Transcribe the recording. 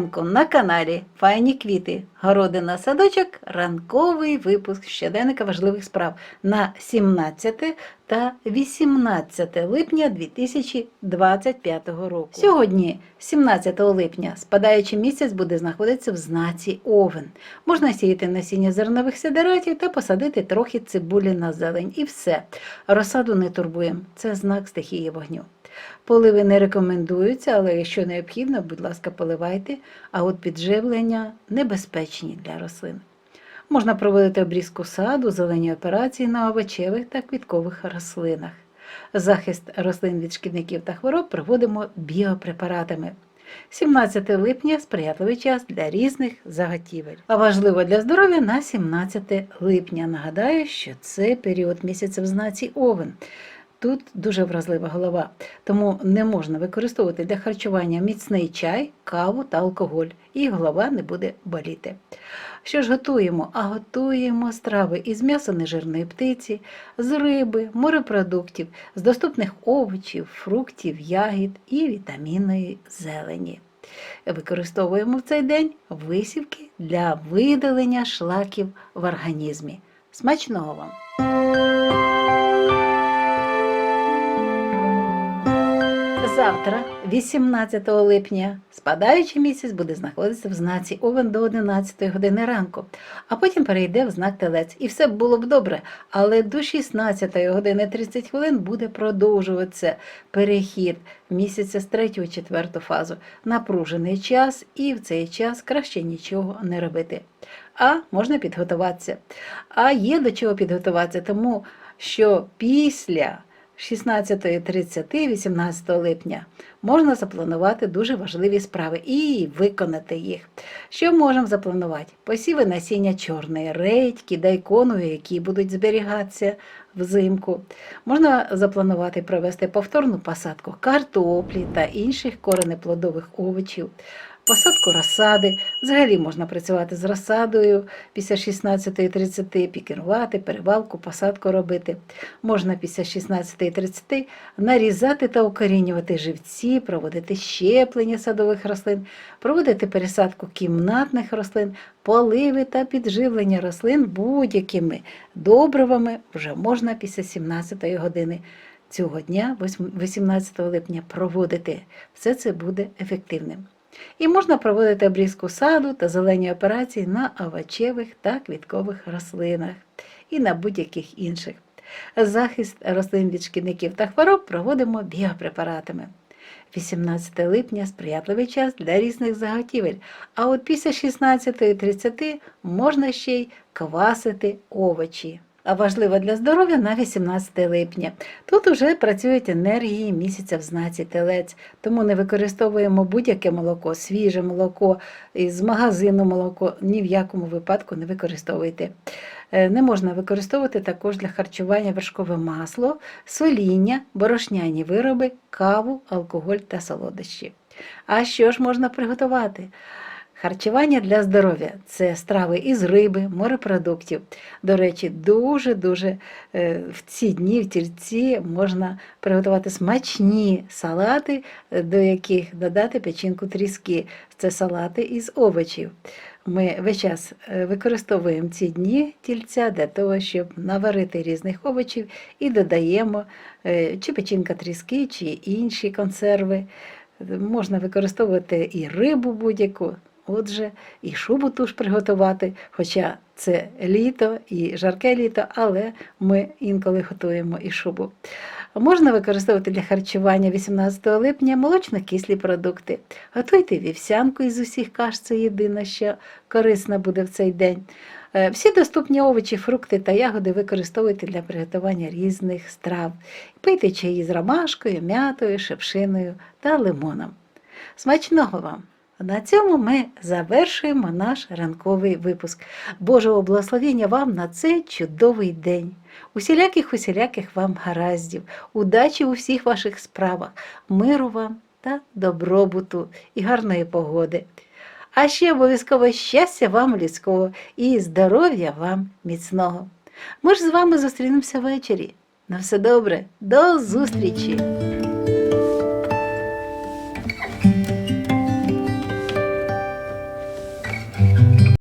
ранку на каналі Файні квіти, городина садочок, ранковий випуск щоденника важливих справ на 17 та 18 липня 2025 року. Сьогодні, 17 липня, спадаючий місяць буде знаходитися в знаці Овен. Можна сіяти насіння зернових сидератів та посадити трохи цибулі на зелень. І все. Розсаду не турбуємо. Це знак стихії вогню. Поливи не рекомендуються, але якщо необхідно, будь ласка, поливайте, а от підживлення небезпечні для рослин. Можна проводити обрізку саду, зелені операції на овочевих та квіткових рослинах. Захист рослин від шкідників та хвороб проводимо біопрепаратами. 17 липня сприятливий час для різних заготівель. А важливо для здоров'я на 17 липня. Нагадаю, що це період місяця в знаці Овен. Тут дуже вразлива голова, тому не можна використовувати для харчування міцний чай, каву та алкоголь, і голова не буде боліти. Що ж готуємо? А готуємо страви із м'яса нежирної птиці, з риби, морепродуктів, з доступних овочів, фруктів, ягід і вітамінної зелені. Використовуємо в цей день висівки для видалення шлаків в організмі. Смачного вам! Завтра, 18 липня, спадаючий місяць буде знаходитися в знаці Овен до 11 години ранку, а потім перейде в знак Телець. І все було б добре, але до 16 години 30 хвилин буде продовжуватися перехід місяця з 3 в 4 фазу. Напружений час, і в цей час краще нічого не робити. А можна підготуватися. А є до чого підготуватися, тому що після 16.30, 18 липня можна запланувати дуже важливі справи і виконати їх. Що можемо запланувати? Посіви насіння чорної редьки, дайкону, які будуть зберігатися взимку. Можна запланувати провести повторну посадку картоплі та інших коренеплодових овочів. Посадку розсади. Взагалі можна працювати з розсадою після 16.30, пікірувати, перевалку, посадку робити. Можна після 16.30 нарізати та укорінювати живці, проводити щеплення садових рослин, проводити пересадку кімнатних рослин, поливи та підживлення рослин будь-якими добривами вже можна після 17 години. Цього дня, 18 липня, проводити. Все це буде ефективним. І можна проводити обрізку саду та зелені операції на овочевих та квіткових рослинах і на будь-яких інших. Захист рослин від шкідників та хвороб проводимо біопрепаратами. 18 липня сприятливий час для різних заготівель, а от після 16.30 можна ще й квасити овочі. А важливо для здоров'я на 18 липня. Тут уже працюють енергії місяця в знаці телець, тому не використовуємо будь-яке молоко, свіже молоко із магазину молоко ні в якому випадку не використовуйте. Е, Не можна використовувати також для харчування вершкове масло, соління, борошняні вироби, каву, алкоголь та солодощі. А що ж можна приготувати? Харчування для здоров'я це страви із риби, морепродуктів. До речі, дуже-дуже е, в ці дні, в тільці можна приготувати смачні салати, до яких додати печінку тріски. Це салати із овочів. Ми весь час е, використовуємо ці дні тільця для того, щоб наварити різних овочів і додаємо е, чи печінка тріски, чи інші консерви. Можна використовувати і рибу будь-яку. Отже, і шубу ту ж приготувати, хоча це літо і жарке літо, але ми інколи готуємо і шубу. Можна використовувати для харчування 18 липня молочно-кислі продукти. Готуйте вівсянку із усіх каш, це єдине, що корисно буде в цей день. Е, Всі доступні овочі, фрукти та ягоди використовуйте для приготування різних страв. Пийте чаї з ромашкою, м'ятою, шепшиною та лимоном. Смачного вам! На цьому ми завершуємо наш ранковий випуск. Божого благословення вам на цей чудовий день. Усіляких усіляких вам гараздів, удачі у всіх ваших справах, миру вам та добробуту і гарної погоди. А ще обов'язково щастя вам людського і здоров'я вам міцного. Ми ж з вами зустрінемося ввечері. На все добре, до зустрічі!